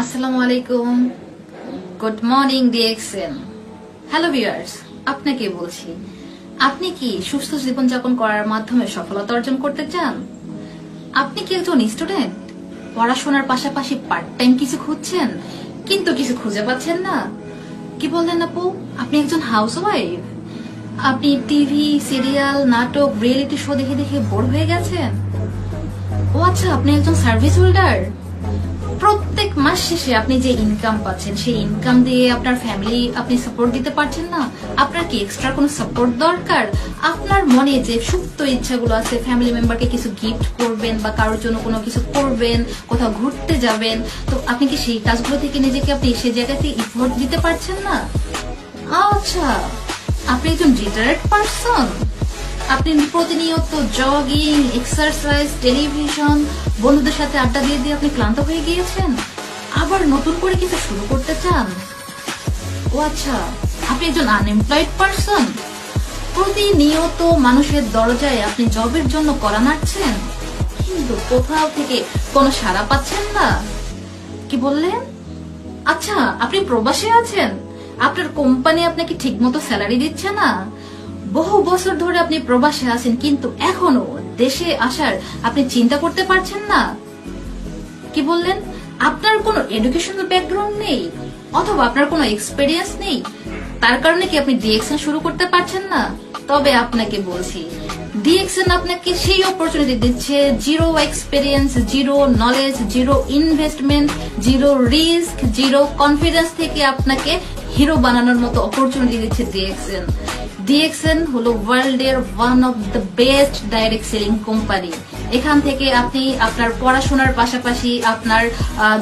আসসালামু আলাইকুম। Good morning DXN hello viewers আপনাকে বলছি, আপনি কি সুস্থ জীবনযাপন করার মাধ্যমে সফলতা অর্জন করতে চান? আপনি কি একজন স্টুডেন্ট পড়াশোনার পাশাপাশি পার্ট টাইম কিছু খুঁজছেন, কিন্তু কিছু খুঁজে পাচ্ছেন না? কি বললেন আপু? আপনি একজন হাউসওয়াইফ আপনি টিভি সিরিয়াল নাটক রিয়েলিটি শো দেখে দেখে বোর হয়ে গেছেন? ও আচ্ছা আপনি একজন সার্ভিস হোল্ডার প্রত্যেক মাস শেষে আপনি যে ইনকাম পাচ্ছেন, সেই ইনকাম দিয়ে আপনার ফ্যামিলি আপনি সাপোর্ট দিতে পারছেন না। আপনার কি এক্সট্রা কোনো সাপোর্ট দরকার? আপনার মনে যে সুপ্ত ইচ্ছাগুলো আছে ফ্যামিলি মেম্বারকে কিছু গিফট করবেন বা কারোর জন্য কোনো কিছু করবেন, কোথাও ঘুরতে যাবেন, তো আপনি কি সেই কাজগুলো থেকে নিজেকে আপনি সে জায়গাতে ইফোর্ট দিতে পারছেন না? আচ্ছা আপনি একজন ডিটারেট পারসন আপনি প্রতিনিয়ত জগিং এক্সারসাইজ টেলিভিশন বন্ধুদের সাথে আড্ডা দিয়ে দিয়ে আপনি ক্লান্ত হয়ে গিয়েছেন? আবার নতুন করে কিছু শুরু করতে চান? ও আচ্ছা আপনি একজন আনএমপ্লয়েড পারসন প্রতিনিয়ত মানুষের দরজায় আপনি জবের জন্য করা নাড়ছেন? কিন্তু কোথাও থেকে কোনো সাড়া পাচ্ছেন না? কি বললেন? আচ্ছা আপনি প্রবাসে আছেন? আপনার কোম্পানি আপনাকে ঠিকমতো স্যালারি দিচ্ছে না? বহু বছর ধরে আপনি প্রবাসে আছেন, কিন্তু এখনও দেশে আসার আপনি চিন্তা করতে পারছেন না? কি বললেন? আপনার কোনো এডুকেশনাল ব্যাকগ্রাউন্ড নেই, অথবা আপনার কোনো এক্সপেরিয়েন্স নেই, তার কারণে কি আপনি ডিএক্সএন শুরু করতে পারছেন না? তবে আপনাকে বলছি ডিএক্সএন আপনাকে সেই অপরচুনিটি দিচ্ছে zero experience zero knowledge zero investment zero risk zero confidence থেকে আপনাকে হিরো বানানোর মতো অপরচুনিটি দিচ্ছে ডিএক্সএন ডিএক্সএন হলো ওয়ার্ল্ডের one of the best direct selling company এখান থেকে আপনি আপনার পড়াশোনার পাশাপাশি আপনার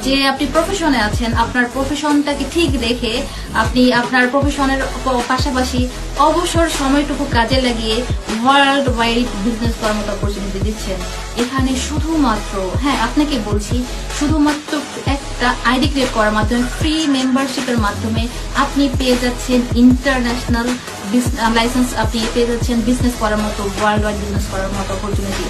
যে আপনি প্রফেশনে আছেন, আপনার প্রফেশনটাকে ঠিক রেখে আপনি আপনার প্রফেশনের পাশাপাশি অবসর সময়টুকু কাজে লাগিয়ে ওয়ার্ল্ড ওয়াইড বিজনেস করার মতো অপরচুনিটি দিচ্ছেন। এখানে শুধুমাত্র হ্যাঁ আপনাকে বলছি, শুধুমাত্র একটা আইডি ক্রিয়েট করার মাধ্যমে ফ্রি মেম্বারশিপের মাধ্যমে আপনি পেয়ে যাচ্ছেন ইন্টারন্যাশনাল লাইসেন্স আপনি পেয়ে যাচ্ছেন বিজনেস করার মতো ওয়ার্ল্ড ওয়াইড বিজনেস করার মতো অপরচুনিটি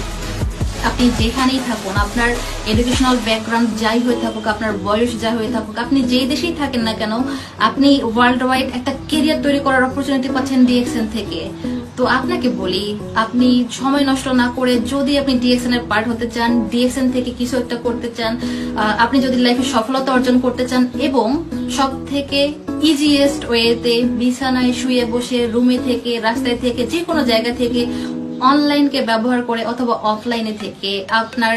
আপনি যেখানেই থাকুন, আপনার এডুকেশনাল ব্যাকগ্রাউন্ড যাই হয়ে থাকুক, আপনার বয়স যা হয়ে থাকুক, আপনি যেই দেশেই থাকেন না কেন, আপনি ওয়ার্ল্ড ওয়াইড একটা কেরিয়ার তৈরি করার অপরচুনিটি পাচ্ছেন ডিএক্সএন থেকে। তো আপনাকে বলি, আপনি সময় নষ্ট না করে যদি আপনি ডিএক্সএন এর পার্ট হতে চান ডিএক্সএন থেকে কিছু একটা করতে চান আপনি যদি লাইফে সফলতা অর্জন করতে চান এবং সব থেকে ইজিয়েস্ট ওয়েতে বিছানায় শুয়ে বসে রুমে থেকে, রাস্তায় থেকে যে কোনো জায়গা থেকে অনলাইনকে ব্যবহার করে অথবা অফলাইনে থেকে আপনার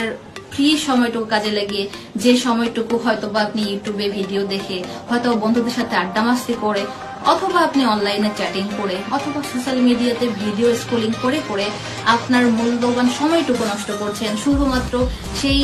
ফ্রি সময়টুকু কাজে লাগিয়ে যে সময়টুকু হয়তো বা আপনি ইউটিউবে ভিডিও দেখে হয়তো বন্ধুদের সাথে আড্ডা মাস্তি করে অথবা আপনি অনলাইনে চ্যাটিং করে, অথবা সোশ্যাল মিডিয়াতে ভিডিও স্ক্রলিং করে করে আপনার মূল্যবান সময়টুকু নষ্ট করছেন, শুধুমাত্র সেই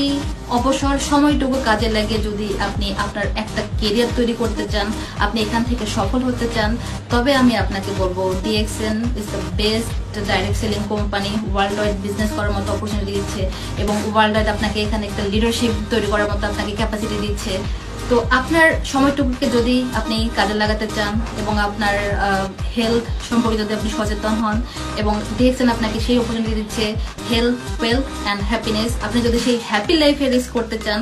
অবসর সময়টুকু কাজে লাগে যদি আপনি আপনার একটা কেরিয়ার তৈরি করতে চান, আপনি এখান থেকে সফল হতে চান, তবে আমি আপনাকে বলব DXN is the best direct selling company world wide business করার মতো অপরচুনিটি দিচ্ছে এবং ওয়ার্ল্ড ওয়াইড আপনাকে এখানে একটা লিডারশিপ তৈরি করার মতো আপনাকে ক্যাপাসিটি দিচ্ছে। তো আপনার সময়টুকুকে যদি আপনি কাজে লাগাতে চান এবং আপনার হেলথ সম্পর্কে যদি আপনি সচেতন হন এবং ডিএক্সএন আপনাকে সেই অপরচুনিটি দিচ্ছে হেলথ ওয়েলথ অ্যান্ড হ্যাপিনেস আপনি যদি সেই হ্যাপি লাইফে রিস্ক করতে চান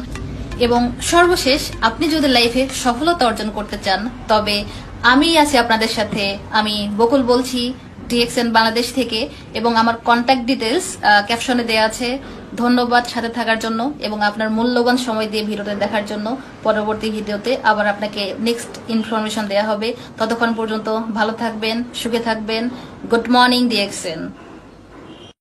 এবং সর্বশেষ আপনি যদি লাইফে সফলতা অর্জন করতে চান, তবে আমি আছি আপনাদের সাথে। আমি বকুল বলছি ডিএক্সএন বাংলাদেশ থেকে এবং আমার কন্ট্যাক্ট ডিটেলস ক্যাপশনে দেওয়া আছে। ধন্যবাদ সাথে থাকার জন্য এবং আপনার মূল্যবান সময় দিয়ে ভিডিওতে দেখার জন্য। পরবর্তী ভিডিওতে আবার আপনাকে নেক্সট ইনফরমেশন দেওয়া হবে। ততক্ষণ পর্যন্ত ভালো থাকবেন, সুখে থাকবেন। Good morning DXN